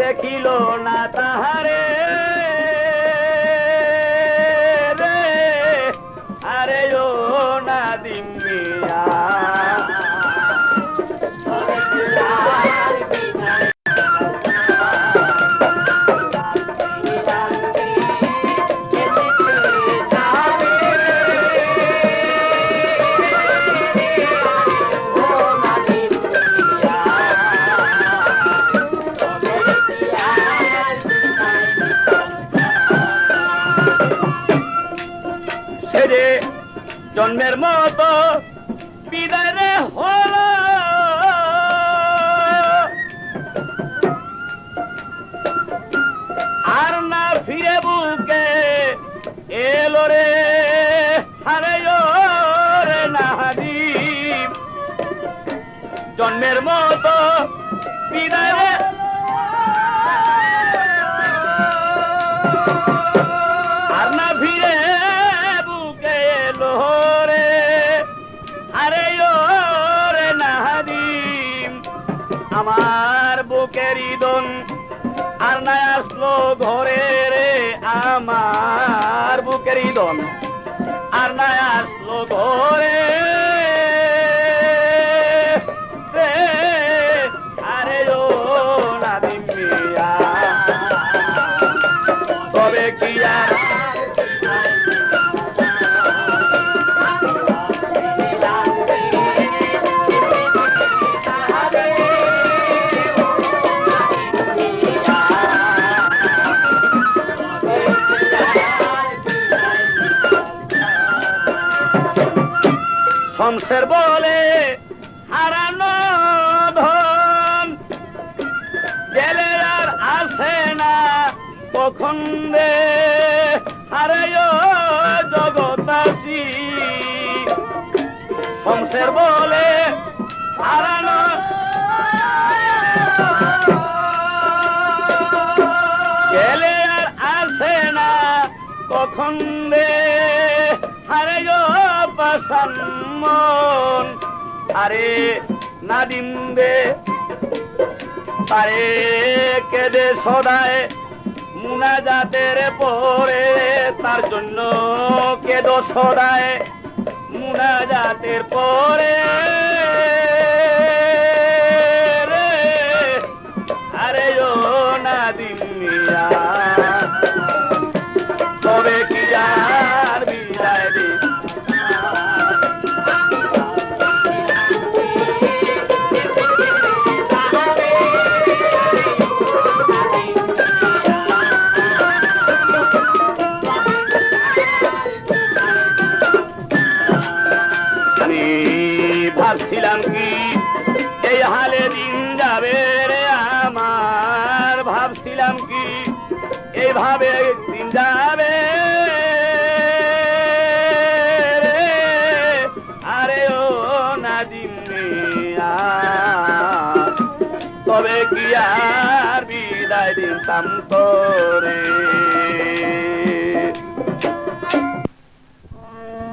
দেখিল না তাহারে। সেরে জন্মের মতো বিদায় রে হল। আর না ফিরে বুকে এলো রে, হারে রে নাহাদিম। জন্মের মতো বিদায় রে আমার দন আর না আসলো ঘরে রে আমার বুকেরই দন আর না আসলো ঘরে শমশের বলে, হারানো ধন। গেলে আর আসে না কখন রে? আরে জগতাসী। শমশের বলে, হারানো গেলে আর আসে না কখন রে? আরে মন। আরে নাদিম রে আরে কেদে সদায় মুনা জাতের পরে তার জন্য কেদ সদায় মুনা জাতের পরে আরে ও নাদিম মিয়া তবে কি ভাবছিলাম কি? এই হালে দিন যাবে রে আমার ভাবছিলাম কি? এইভাবে দিন যাবে। আরে ও মিয়া, তবে কি আর বিদায় দিতাম তোরে?